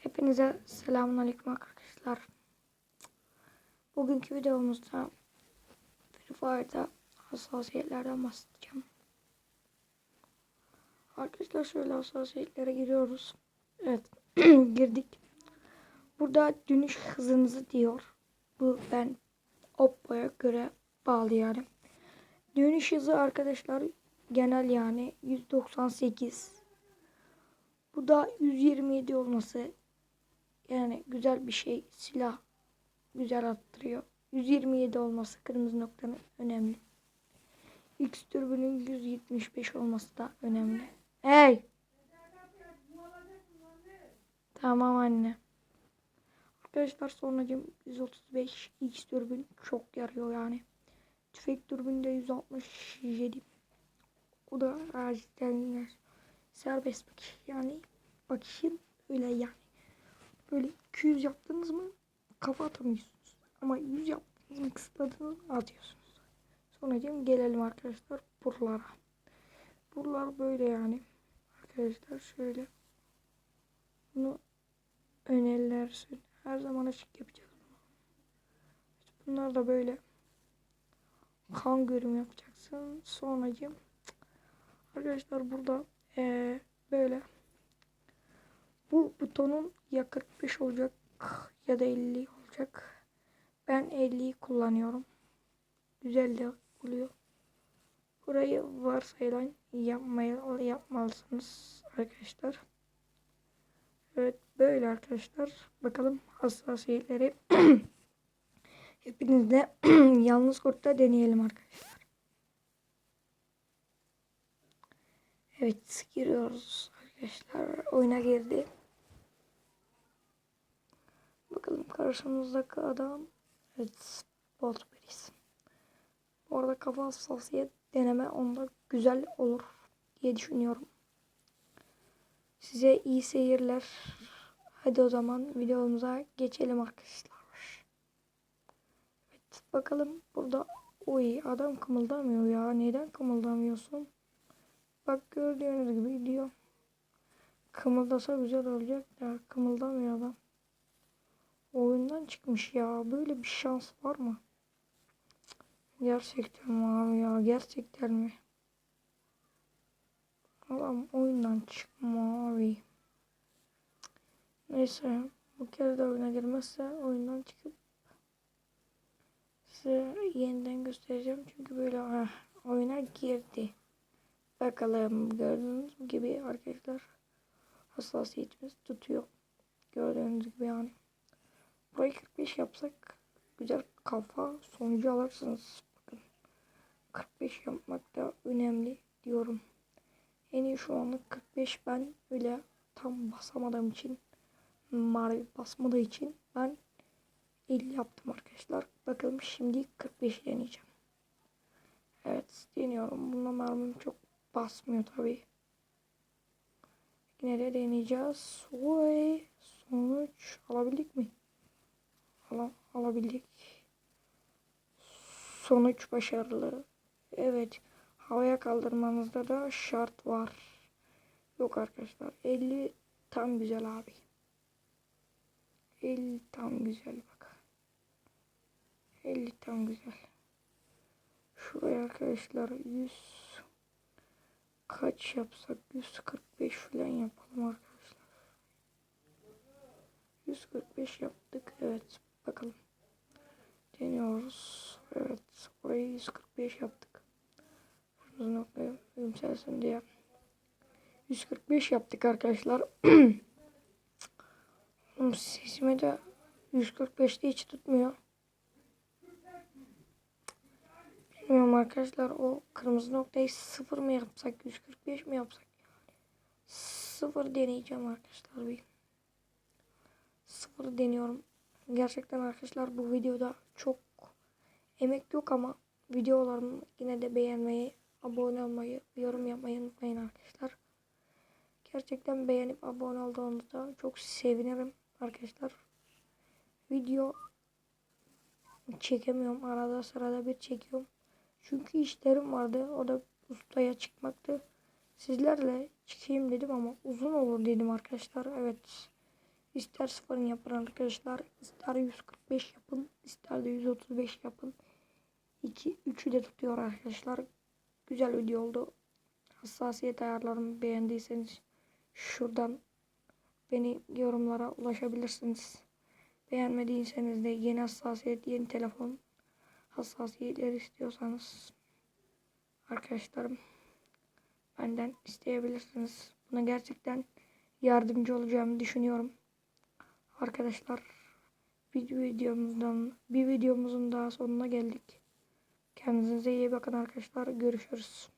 Hepinize selamünaleyküm arkadaşlar. Bugünkü videomuzda Free Fire'da hassasiyetlerden bahsedeceğim. Arkadaşlar şöyle hassasiyetlere giriyoruz. Evet girdik. Burada dönüş hızınızı diyor. Bu ben Oppo'ya göre bağlı yani. Dönüş hızı arkadaşlar genel yani 198. Bu da 127 olması yani güzel bir şey. Silah güzel attırıyor. 127 olması kırmızı noktanın önemli. X türbünün 175 olması da önemli. Hey! Tamam anne. Arkadaşlar sonracım 135 X türbün çok yarıyor yani. Tüfek türbünde 167. O da gerçekten serbest bakış yani bakışım öyle yani. Böyle 200 yaptınız mı kafa atamıyorsunuz. Ama 100 yaptınız mı kısıtladınız mı atıyorsunuz. Sonra diyeyim gelelim arkadaşlar buralara. Buralar böyle yani. Arkadaşlar şöyle. Bunu önerilersin. Her zaman açık yapacağız bunlar da böyle kan görüm yapacaksın. Sonracığım arkadaşlar burada eee, böyle bu butonun ya 45 olacak ya da 50 olacak. Ben 50'yi kullanıyorum. Güzel de oluyor. Burayı varsayılan yapmaya yapmalısınız arkadaşlar. Evet böyle arkadaşlar. Bakalım hassasiyetleri hepiniz de yalnız kodda deneyelim arkadaşlar. Evet giriyoruz arkadaşlar. Oyuna girdi. Bakalım karşımızdaki adam. Evet Bolt Beris. Bu arada kafa hassasiyet deneme onda güzel olur diye düşünüyorum. Size iyi seyirler. Hadi o zaman videomuza geçelim arkadaşlar. Evet bakalım burada oy adam kımıldamıyor ya. Neden kımıldamıyorsun? Bak gördüğünüz gibi gidiyor. Kımıldasa güzel olacak da kımıldamıyor adam. Oyundan çıkmış ya. Böyle bir şans var mı? Gerçekten mi abi ya? Gerçekten mi? Adam oyundan çıkma abi. Neyse. Bu kez de oyuna girmezse oyundan çıkıp size yeniden göstereceğim. Çünkü böyle ah, oyuna girdi. Bakalım gördüğünüz gibi arkadaşlar hassasiyetimiz tutuyor. Gördüğünüz gibi yani. Burayı 45 yapsak güzel kafa sonucu alırsınız. Bakın 45 yapmak da önemli diyorum. En iyi şu anlık 45 ben öyle tam basamadığım için mavi basmadığı için ben 50 yaptım arkadaşlar. Bakalım şimdi 45 deneyeceğim. Evet deniyorum. Bunda mermim çok basmıyor tabi. Yine de deneyeceğiz. Oy, sonuç alabildik mi? Al alabildik. Sonuç başarılı. Evet. Havaya kaldırmanızda da şart var. Yok arkadaşlar. 50 tam güzel abi. 50 tam güzel bak. 50 tam güzel. Şuraya arkadaşlar 100 kaç yapsak 145 falan yapalım arkadaşlar. 145 yaptık. Evet bakalım. Deniyoruz. Evet orayı 145 yaptık. Kırmızı noktaya yükselsin diye. 145 yaptık arkadaşlar. Sesime de 145'te hiç tutmuyor. Bilmiyorum arkadaşlar o kırmızı noktayı sıfır mı yapsak 145 mi yapsak? Sıfır deneyeceğim arkadaşlar bir. Sıfır deniyorum. Gerçekten arkadaşlar bu videoda çok emek yok ama videolarımı yine de beğenmeyi, abone olmayı, yorum yapmayı unutmayın arkadaşlar. Gerçekten beğenip abone olduğunuzda çok sevinirim arkadaşlar. Video çekemiyorum. Arada sırada bir çekiyorum. Çünkü işlerim vardı. O da ustaya çıkmaktı. Sizlerle çıkayım dedim ama uzun olur dedim arkadaşlar. Evet. İster sıfırını yapın arkadaşlar. ister 145 yapın. ister de 135 yapın. 2 3'ü de tutuyor arkadaşlar. Güzel video oldu. Hassasiyet ayarlarımı beğendiyseniz şuradan beni yorumlara ulaşabilirsiniz. Beğenmediyseniz de yeni hassasiyet, yeni telefon hassasiyetleri istiyorsanız arkadaşlarım benden isteyebilirsiniz. Buna gerçekten yardımcı olacağımı düşünüyorum. Arkadaşlar bir videomuzdan bir videomuzun daha sonuna geldik. Kendinize iyi bakın arkadaşlar. Görüşürüz.